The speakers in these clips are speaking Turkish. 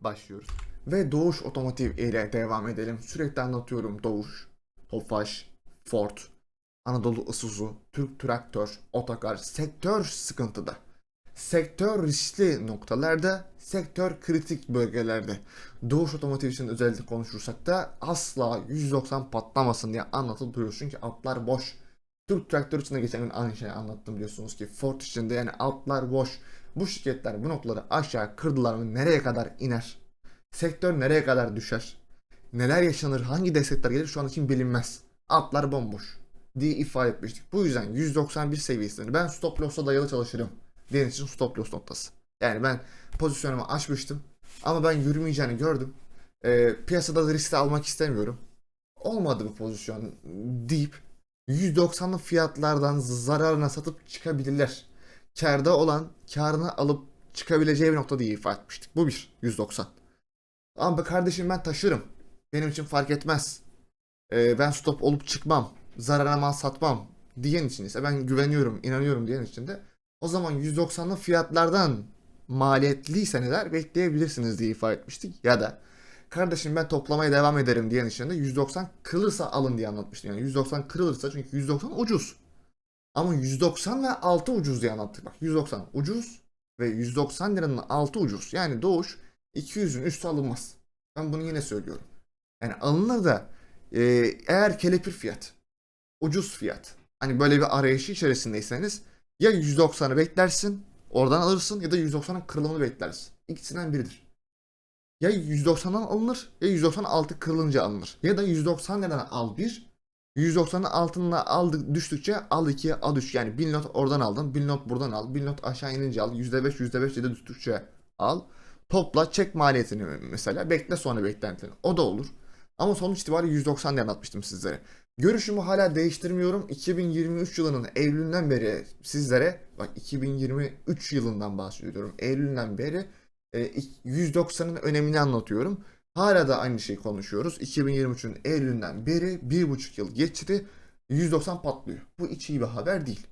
başlıyoruz. Ve Doğuş Otomotiv ile devam edelim. Sürekli anlatıyorum Doğuş, Tofaş, Ford, Anadolu Isuzu, Türk Traktör, Otokar sektör sıkıntıda. Sektör riskli noktalarda, sektör kritik bölgelerde. Doğuş Otomotiv için özellikle konuşursak da asla 190 patlamasın diye anlatılıp duruyor. Çünkü altlar boş. Türk Traktör için de geçen gün aynı şeyi anlattım biliyorsunuz ki Ford için de yani altlar boş. Bu şirketler bu noktaları aşağı kırdılar mı nereye kadar iner? Sektör nereye kadar düşer? Neler yaşanır? Hangi destekler gelir şu an için bilinmez. Altlar bomboş diye ifade etmiştik. Bu yüzden 191 seviyesinde ben stop loss'a dayalı çalışırım. Diğer için stop loss noktası. Yani ben pozisyonumu açmıştım ama ben yürümeyeceğini gördüm. Ee, piyasada da risk almak istemiyorum. Olmadı bu pozisyon deyip 190'lı fiyatlardan zararına satıp çıkabilirler. Karda olan karını alıp çıkabileceği bir nokta diye ifade etmiştik. Bu bir 190. Ama be kardeşim ben taşırım. Benim için fark etmez. Ee, ben stop olup çıkmam. Zarara mal satmam diyen için ise ben güveniyorum, inanıyorum diyen için de o zaman 190'lı fiyatlardan maliyetli neler bekleyebilirsiniz diye ifade etmiştik. Ya da kardeşim ben toplamaya devam ederim diyen için de 190 kırılırsa alın diye anlatmıştım. Yani 190 kırılırsa çünkü 190 ucuz. Ama 190 ve altı ucuz diye anlattık. Bak 190 ucuz ve 190 liranın altı ucuz. Yani doğuş 200'ün üstü alınmaz. Ben bunu yine söylüyorum. Yani alınır da e, eğer kelepir fiyat, ucuz fiyat. Hani böyle bir arayışı içerisindeyseniz ya 190'ı beklersin, oradan alırsın ya da 190'ın kırılımını beklersin. İkisinden biridir. Ya 190'dan alınır ya 190 altı kırılınca alınır. Ya da 190 liradan al bir, 190'ın altına aldık düştükçe al 2'ye al 3. Yani 1000 not oradan aldın, 1000 not buradan al, 1000 not aşağı inince al, %5 %5 ya da düştükçe al. Topla çek maliyetini mesela bekle sonra beklentini. O da olur. Ama sonuç itibariyle 190 diye anlatmıştım sizlere. Görüşümü hala değiştirmiyorum. 2023 yılının Eylül'ünden beri sizlere bak 2023 yılından bahsediyorum. Eylül'den beri 190'ın önemini anlatıyorum. Hala da aynı şeyi konuşuyoruz. 2023'ün Eylül'ünden beri bir buçuk yıl geçti. 190 patlıyor. Bu hiç iyi bir haber değil.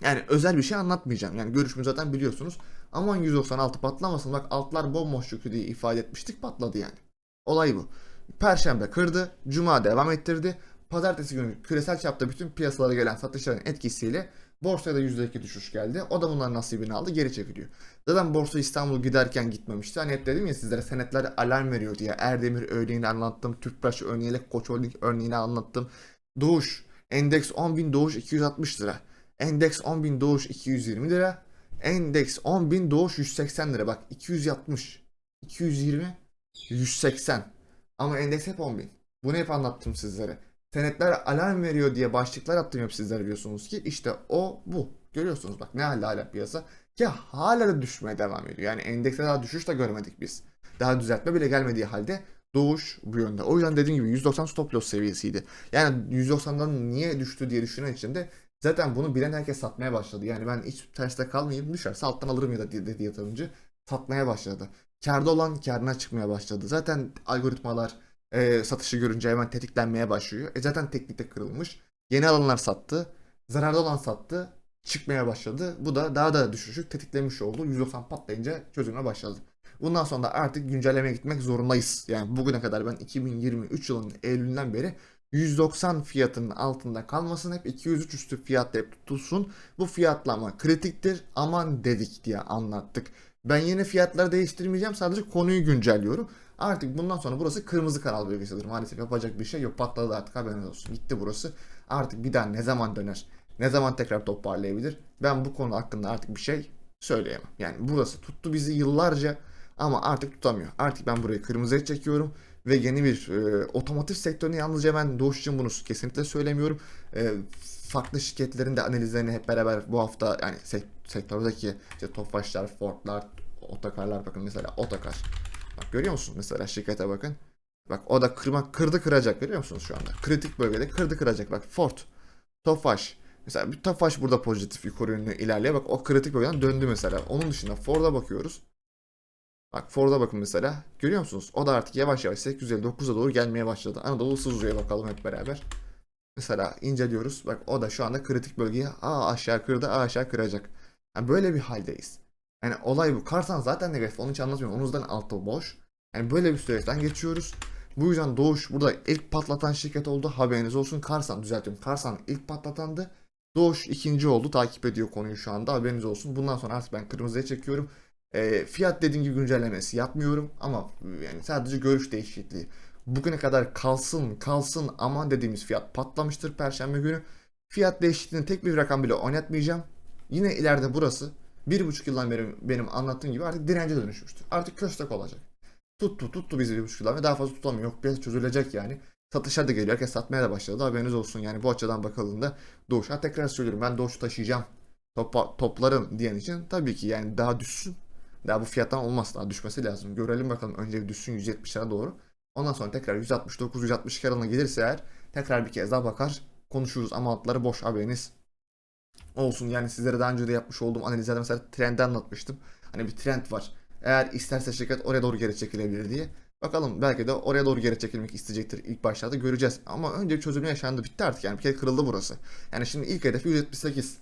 Yani özel bir şey anlatmayacağım. Yani görüşümü zaten biliyorsunuz. Aman 196 patlamasın. Bak altlar bomboş çünkü diye ifade etmiştik. Patladı yani. Olay bu. Perşembe kırdı. Cuma devam ettirdi. Pazartesi günü küresel çapta bütün piyasalara gelen satışların etkisiyle borsaya da %2 düşüş geldi. O da bunların nasibini aldı geri çekiliyor. Zaten borsa İstanbul giderken gitmemişti. Hani hep dedim ya sizlere senetler alarm veriyor diye. Erdemir örneğini anlattım. Tüpraş örneğiyle Koç Holding örneğini anlattım. Doğuş. Endeks 10.000 Doğuş 260 lira. Endeks 10.000 Doğuş 220 lira. Endeks 10.000 Doğuş 180 lira. Bak 260. 220. 180. Ama endeks hep 10.000. Bunu hep anlattım sizlere. Senetler alarm veriyor diye başlıklar attım hep sizlere biliyorsunuz ki. işte o bu. Görüyorsunuz bak ne halde hala piyasa. Ki hala da düşmeye devam ediyor. Yani endekste daha düşüş de görmedik biz. Daha düzeltme bile gelmediği halde doğuş bu yönde. O yüzden dediğim gibi 190 stop loss seviyesiydi. Yani 190'dan niye düştü diye düşünen için de zaten bunu bilen herkes satmaya başladı. Yani ben hiç terste kalmayayım düşerse alttan alırım ya da dedi yatırımcı satmaya başladı. Karda olan karına çıkmaya başladı. Zaten algoritmalar e, satışı görünce hemen tetiklenmeye başlıyor. E zaten teknikte kırılmış. Yeni alanlar sattı. Zararda olan sattı. Çıkmaya başladı. Bu da daha da düşüşü tetiklemiş oldu. 190 patlayınca çözülme başladı. Bundan sonra da artık güncellemeye gitmek zorundayız. Yani bugüne kadar ben 2023 yılının Eylül'ünden beri 190 fiyatının altında kalmasın hep 203 üstü fiyatla hep tutulsun. Bu fiyatlama kritiktir aman dedik diye anlattık. Ben yeni fiyatları değiştirmeyeceğim sadece konuyu güncelliyorum. Artık bundan sonra burası kırmızı kanal bölgesidir. Maalesef yapacak bir şey yok. Patladı artık haberiniz olsun. Gitti burası. Artık bir daha ne zaman döner? Ne zaman tekrar toparlayabilir? Ben bu konu hakkında artık bir şey söyleyemem. Yani burası tuttu bizi yıllarca ama artık tutamıyor. Artık ben burayı kırmızıya çekiyorum ve yeni bir e, otomotiv sektörünü yalnızca ben Doğuş için bunu kesinlikle söylemiyorum. E, farklı şirketlerin de analizlerini hep beraber bu hafta yani sek- sektördeki işte Tofaşlar, Ford'lar, otokarlar bakın mesela otokar. Görüyor musun mesela şirkete bakın. Bak o da kırmak kırdı kıracak görüyor musunuz şu anda? Kritik bölgede kırdı kıracak. Bak Ford, Tofaş. Mesela bir Tofaş burada pozitif yukarı yönlü ilerliyor. Bak o kritik bölgeden döndü mesela. Onun dışında Ford'a bakıyoruz. Bak Ford'a bakın mesela. Görüyor musunuz? O da artık yavaş yavaş 859'a doğru gelmeye başladı. Anadolu Sızcı'ya bakalım hep beraber. Mesela inceliyoruz. Bak o da şu anda kritik bölgeye A aşağı kırdı, A aşağı kıracak. Yani böyle bir haldeyiz. Yani olay bu. Karsan zaten negatif. Onu hiç anlatmıyorum. Onun yüzden altı boş. Yani böyle bir süreçten geçiyoruz. Bu yüzden Doğuş burada ilk patlatan şirket oldu. Haberiniz olsun. Karsan düzeltiyorum. Karsan ilk patlatandı. Doğuş ikinci oldu. Takip ediyor konuyu şu anda. Haberiniz olsun. Bundan sonra artık ben kırmızıya çekiyorum. E, fiyat dediğim gibi güncellemesi yapmıyorum. Ama yani sadece görüş değişikliği. Bugüne kadar kalsın kalsın aman dediğimiz fiyat patlamıştır Perşembe günü. Fiyat değişikliğini tek bir rakam bile oynatmayacağım. Yine ileride burası bir buçuk yıldan beri benim anlattığım gibi artık dirence dönüşmüştür. Artık köstek olacak. Tuttu tuttu bizi bir buçuk yıldan ve daha fazla tutamıyor. Yok biraz çözülecek yani. Satışlar da geliyor. Herkes satmaya da başladı. Haberiniz olsun yani bu açıdan bakıldığında Doğuş. Ha tekrar söylüyorum ben Doğuş'u taşıyacağım. Topa, toplarım diyen için tabii ki yani daha düşsün. Daha bu fiyattan olmaz. Daha düşmesi lazım. Görelim bakalım. Önce bir düşsün 170'lere doğru. Ondan sonra tekrar 169-162 aralığına gelirse eğer tekrar bir kez daha bakar konuşuruz ama altları boş haberiniz olsun. Yani sizlere daha önce de yapmış olduğum analizlerde mesela trendi anlatmıştım. Hani bir trend var. Eğer isterse şirket oraya doğru geri çekilebilir diye. Bakalım belki de oraya doğru geri çekilmek isteyecektir ilk başlarda göreceğiz. Ama önce çözümü yaşandı bitti artık yani bir kere kırıldı burası. Yani şimdi ilk hedefi 178.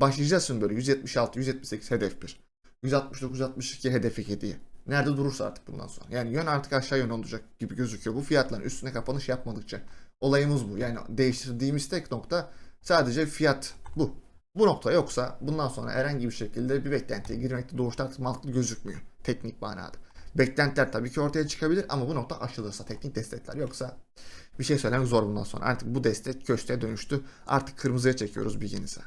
Başlayacağız şimdi böyle 176, 178 hedef 1. 169, 162 hedef 2 diye. Nerede durursa artık bundan sonra. Yani yön artık aşağı yön olacak gibi gözüküyor. Bu fiyatların üstüne kapanış yapmadıkça. Olayımız bu. Yani değiştirdiğimiz tek nokta sadece fiyat bu. Bu nokta yoksa bundan sonra herhangi bir şekilde bir beklentiye girmekte doğuştan mantıklı gözükmüyor. Teknik manada. Beklentiler tabii ki ortaya çıkabilir ama bu nokta aşılırsa teknik destekler yoksa bir şey söylemek zor bundan sonra. Artık bu destek köşeye dönüştü. Artık kırmızıya çekiyoruz bilginize.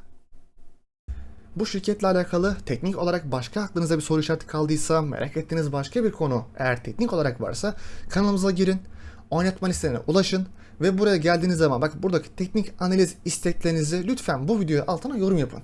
Bu şirketle alakalı teknik olarak başka aklınıza bir soru işareti kaldıysa, merak ettiğiniz başka bir konu eğer teknik olarak varsa kanalımıza girin, oynatma listelerine ulaşın ve buraya geldiğiniz zaman bak buradaki teknik analiz isteklerinizi lütfen bu videoya altına yorum yapın.